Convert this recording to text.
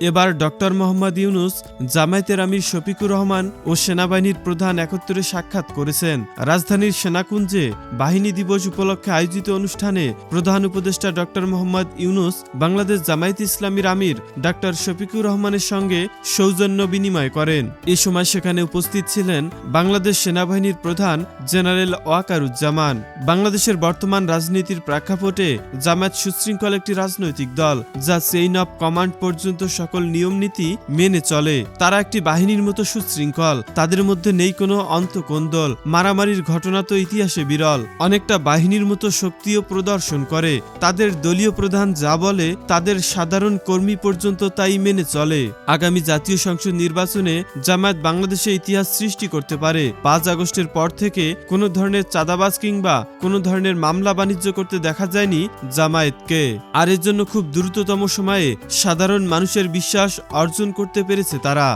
এবার ডক্টর মোহাম্মদ ইউনুস জামায়াতের আমির শফিকুর রহমান ও সেনাবাহিনীর প্রধান একত্রে সাক্ষাৎ করেছেন। রাজধানীর সেনাকুঞ্জে বাহিনী দিবস উপলক্ষে আয়োজিত অনুষ্ঠানে প্রধান উপদেষ্টা ডক্টর মোহাম্মদ ইউনুস, বাংলাদেশ জামায়াত ইসলামীর আমির ডক্টর শফিকুর রহমানের সঙ্গে সৌজন্য বিনিময় করেন। এ সময় সেখানে উপস্থিত ছিলেন বাংলাদেশ সেনাবাহিনীর প্রধান জেনারেল ওয়াকারুজ্জামান। বাংলাদেশের বর্তমান রাজনীতির প্রেক্ষাপটে জামায়াত সুশৃঙ্খল একটি রাজনৈতিক দল, যা চেইন অব কমান্ড পর্যন্ত সকল নিয়ম নীতি মেনে চলে। তারা একটি বাহিনীর মতো সুশৃঙ্খল, তাদের মধ্যে নেই কোনো অন্তকোন্দল, মারামারির ঘটনা তো ইতিহাসে বিরল। অনেকটা বাহিনীর মতো শক্তিও প্রদর্শন করে। তাদের দলীয় প্রধান যা বলে, তাদের সাধারণ কর্মী পর্যন্ত তাই মেনে চলে। আগামী জাতীয় সংসদ নির্বাচনে জামায়াত বাংলাদেশে ইতিহাস সৃষ্টি করতে পারে। পাঁচ আগস্টের পর থেকে কোনো ধরনের চাঁদাবাজ কিংবা কোনো ধরনের মামলা বাণিজ্য করতে দেখা যায়নি জামায়াতকে। আর এর জন্য খুব দ্রুততম সময়ে সাধারণ মানুষের বিশ্বাস অর্জন করতে পেরেছে তারা।